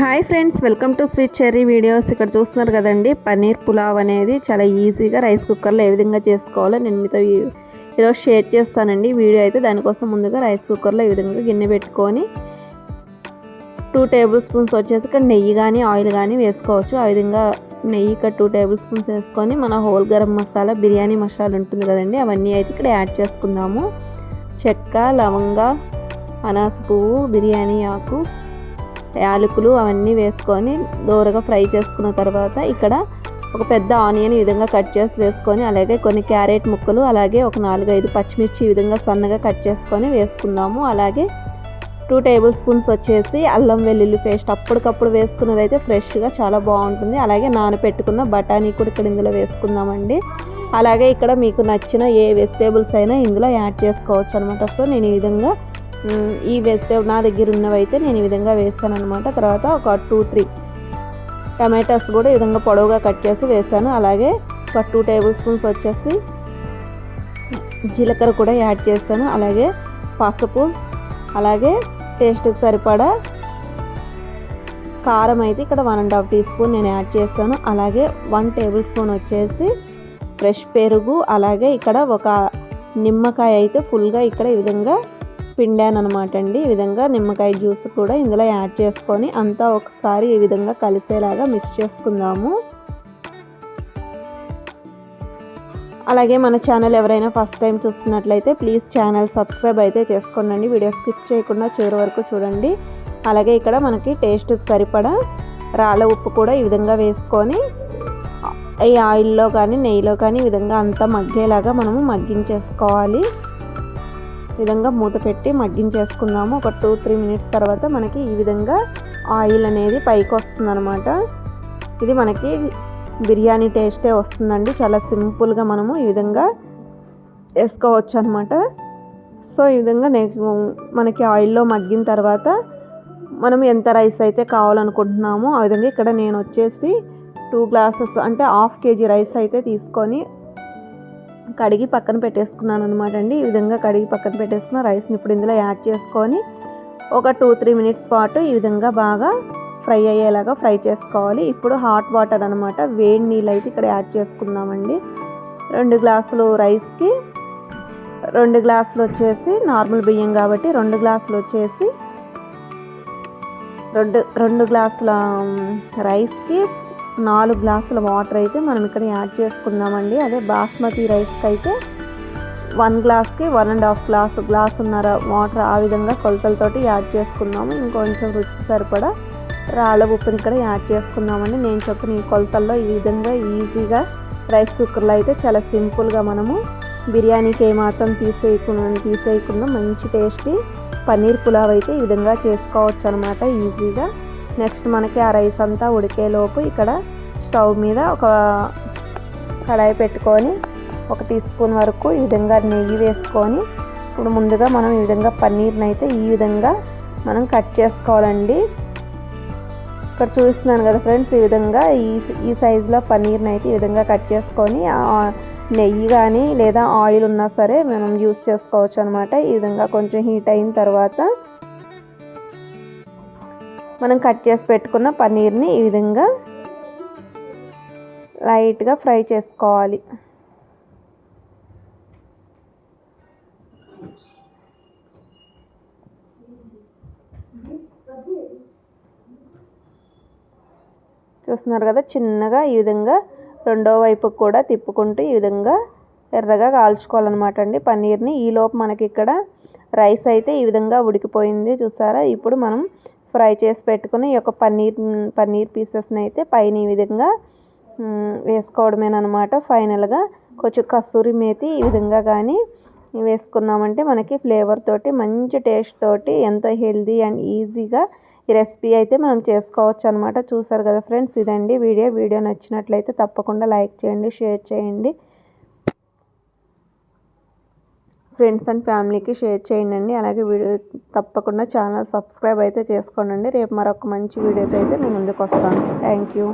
Hi friends welcome to sweet cherry videos. ఇక్కడ చూస్తున్నారు కదండి పన్నీర్ పులావ్ అనేది చాలా ఈజీగా రైస్ కుక్కర్లో ఏ విధంగా చేసుకోవాలో నేను మీతో ఈ- ఈరోజు షేర్ చేస్తానండి. వీడియో అయితే దానికోసం ముందుగా రైస్ కుక్కర్లో ఈ విధంగా గిన్నె పెట్టుకొని టూ టేబుల్ స్పూన్స్ వచ్చేసి ఇక్కడ నెయ్యి కానీ ఆయిల్ కానీ వేసుకోవచ్చు. ఆ విధంగా నెయ్యి ఇక్కడ టూ టేబుల్ స్పూన్స్ వేసుకొని మన హోల్ గరం మసాలా బిర్యానీ మసాలా ఉంటుంది కదండి అవన్నీ అయితే ఇక్కడ యాడ్ చేసుకుందాము. చెక్క లవంగ అనాస పువ్వు బిర్యానీ ఆకు యాలకులు అవన్నీ వేసుకొని దూరగా ఫ్రై చేసుకున్న తర్వాత ఇక్కడ ఒక పెద్ద ఆనియన్ ఈ విధంగా కట్ చేసి వేసుకొని అలాగే కొన్ని క్యారెట్ ముక్కలు అలాగే ఒక నాలుగైదు పచ్చిమిర్చి ఈ విధంగా సన్నగా కట్ చేసుకొని వేసుకుందాము అలాగే టూ టేబుల్ స్పూన్స్ వచ్చేసి అల్లం వెల్లుల్లి పేస్ట్ అప్పటికప్పుడు వేసుకున్నది అయితే ఫ్రెష్గా చాలా బాగుంటుంది. అలాగే నానపెట్టుకున్న బఠానీ కూడా ఇక్కడ ఇందులో వేసుకుందామండి. అలాగే ఇక్కడ మీకు నచ్చిన ఏ వెజిటేబుల్స్ అయినా ఇందులో యాడ్ చేసుకోవచ్చు అనమాట సో నేను ఈ విధంగా ఈ వేస్తే నా దగ్గర ఉన్నవైతే నేను ఈ విధంగా వేస్తాను అనమాట తర్వాత ఒక టూ త్రీ టమాటాస్ కూడా ఈ విధంగా పొడవుగా కట్ చేసి వేసాను. అలాగే ఒక టూ టేబుల్ స్పూన్స్ వచ్చేసి జీలకర్ర కూడా యాడ్ చేస్తాను. అలాగే పసుపు అలాగే టేస్ట్కి సరిపడా కారం అయితే ఇక్కడ one and half teaspoon నేను యాడ్ చేస్తాను. అలాగే వన్ టేబుల్ స్పూన్ వచ్చేసి ఫ్రెష్ పెరుగు అలాగే ఇక్కడ ఒక నిమ్మకాయ అయితే ఫుల్గా ఇక్కడ ఈ విధంగా పిండాను అనమాట అండి ఈ విధంగా నిమ్మకాయ జ్యూస్ కూడా ఇందులో యాడ్ చేసుకొని అంతా ఒకసారి ఈ విధంగా కలిసేలాగా మిక్స్ చేసుకుందాము. అలాగే మన ఛానల్ ఎవరైనా ఫస్ట్ టైం చూస్తున్నట్లయితే ప్లీజ్ ఛానల్ సబ్స్క్రైబ్ అయితే చేసుకోండి వీడియో స్కిప్ చేయకుండా చివరి వరకు చూడండి. అలాగే ఇక్కడ మనకి టేస్ట్కి సరిపడా రాళ్ళ ఉప్పు కూడా ఈ విధంగా వేసుకొని ఈ ఆయిల్లో కానీ నెయ్యిలో కానీ ఈ విధంగా అంతా మగ్గేలాగా మనము మగ్గించేసుకోవాలి. విధంగా మూత పెట్టి మగ్గించేసుకుందాము. ఒక టూ త్రీ మినిట్స్ తర్వాత మనకి ఈ విధంగా ఆయిల్ అనేది పైకి వస్తుందన్నమాట. ఇది మనకి బిర్యానీ టేస్టే వస్తుందండి. చాలా సింపుల్గా మనము ఈ విధంగా వేసుకోవచ్చు అనమాట సో ఈ విధంగా నేను మనకి ఆయిల్లో మగ్గిన తర్వాత మనం ఎంత రైస్ అయితే కావాలనుకుంటున్నామో ఆ విధంగా ఇక్కడ నేను వచ్చేసి టూ గ్లాసెస్ అంటే హాఫ్ కేజీ రైస్ అయితే తీసుకొని కడిగి పక్కన పెట్టేసుకున్నాను అనమాట అండి. ఈ విధంగా కడిగి పక్కన పెట్టేసుకున్న రైస్ని ఇప్పుడు ఇందులో యాడ్ చేసుకొని ఒక టూ త్రీ మినిట్స్ పాటు ఈ విధంగా బాగా ఫ్రై అయ్యేలాగా ఫ్రై చేసుకోవాలి. ఇప్పుడు హాట్ వాటర్ అనమాట వేడి నీళ్ళు అయితే ఇక్కడ యాడ్ చేసుకుందామండి. రెండు గ్లాసులు రైస్కి రెండు గ్లాసులు వచ్చేసి నార్మల్ బియ్యం కాబట్టి రెండు గ్లాసులు వచ్చేసి రెండు రెండు గ్లాసుల రైస్కి నాలుగు గ్లాసుల వాటర్ అయితే మనం ఇక్కడ యాడ్ చేసుకుందామండి. అదే బాస్మతి రైస్కి అయితే వన్ గ్లాస్కి వన్ అండ్ హాఫ్ గ్లాస్ గ్లాసున్నర వాటర్ ఆ విధంగా కొలతలతోటి యాడ్ చేసుకుందాము. ఇంకొంచెం రుచికి సరిపడా రాళ్ళ ఉప్పుని ఇక్కడ యాడ్ చేసుకుందామండి. నేను చెప్పిన ఈ కొలతల్లో ఈ విధంగా ఈజీగా రైస్ కుక్కర్లో అయితే చాలా సింపుల్గా మనము బిర్యానీకి ఏమాత్రం తీసేయకుండా తీసేయకుండా మంచి టేస్టీ పన్నీర్ పులావ్ అయితే ఈ విధంగా చేసుకోవచ్చు అనమాట ఈజీగా నెక్స్ట్ మనకి ఆ రైస్ అంతా ఉడికేలోపు ఇక్కడ స్టవ్ మీద ఒక కడాయి పెట్టుకొని ఒక టీ స్పూన్ వరకు ఈ విధంగా నెయ్యి వేసుకొని ఇప్పుడు ముందుగా మనం ఈ విధంగా పన్నీర్ని అయితే ఈ విధంగా మనం కట్ చేసుకోవాలండి. ఇక్కడ చూస్తున్నాను కదా ఫ్రెండ్స్ ఈ విధంగా ఈ ఈ సైజులో పన్నీర్ని అయితే ఈ విధంగా కట్ చేసుకొని నెయ్యి కానీ లేదా ఆయిల్ ఉన్నా సరే మనం యూస్ చేసుకోవచ్చు అనమాట ఈ విధంగా కొంచెం హీట్ అయిన తర్వాత మనం కట్ చేసి పెట్టుకున్న పన్నీర్ని ఈ విధంగా లైట్గా ఫ్రై చేసుకోవాలి. చూస్తున్నారు కదా చిన్నగా ఈ విధంగా రెండో వైపు కూడా తిప్పుకుంటూ ఈ విధంగా ఎర్రగా కాల్చుకోవాలన్నమాట అండి పన్నీర్ని. ఈలోపు మనకి ఇక్కడ రైస్ అయితే ఈ విధంగా ఉడికిపోయింది. చూసారా? ఇప్పుడు మనం ఫ్రై చేసి పెట్టుకుని ఈ యొక్క పన్నీర్ పన్నీర్ పీసెస్ని అయితే పైన ఈ విధంగా వేసుకోవడమేనమాట ఫైనల్గా కొంచెం కస్తూరి మేతి ఈ విధంగా కానీ వేసుకున్నామంటే మనకి ఫ్లేవర్ తోటి మంచి టేస్ట్ తోటి ఎంతో హెల్దీ అండ్ ఈజీగా ఈ రెసిపీ అయితే మనం చేసుకోవచ్చు అనమాట చూసారు కదా ఫ్రెండ్స్ ఇదండి వీడియో. వీడియో నచ్చినట్లయితే తప్పకుండా లైక్ చేయండి షేర్ చేయండి. ఫ్రెండ్స్ అండ్ ఫ్యామిలీకి షేర్ చేయండి. అలాగే వీడియో తప్పకుండా ఛానల్ సబ్స్క్రైబ్ అయితే చేసుకోండి రేపు మరొక మంచి వీడియోతో అయితే నేను ముందుకు వస్తాను. Thank you.